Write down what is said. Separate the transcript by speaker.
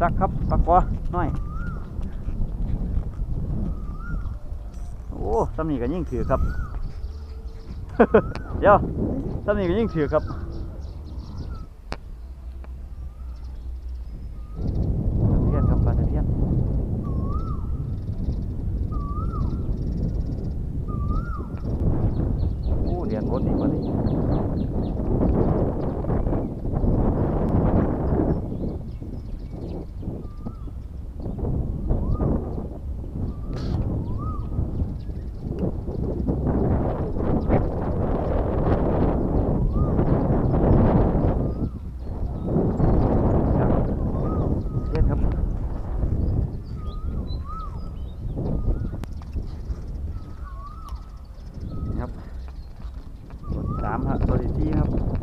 Speaker 1: ซักครับปลากอน้อย โอ้ซ้ำนี่ก็ยิ่งถือครับ เดี๋ยวซ้ำนี่ก็ยิ่งถือครับ quality ครับ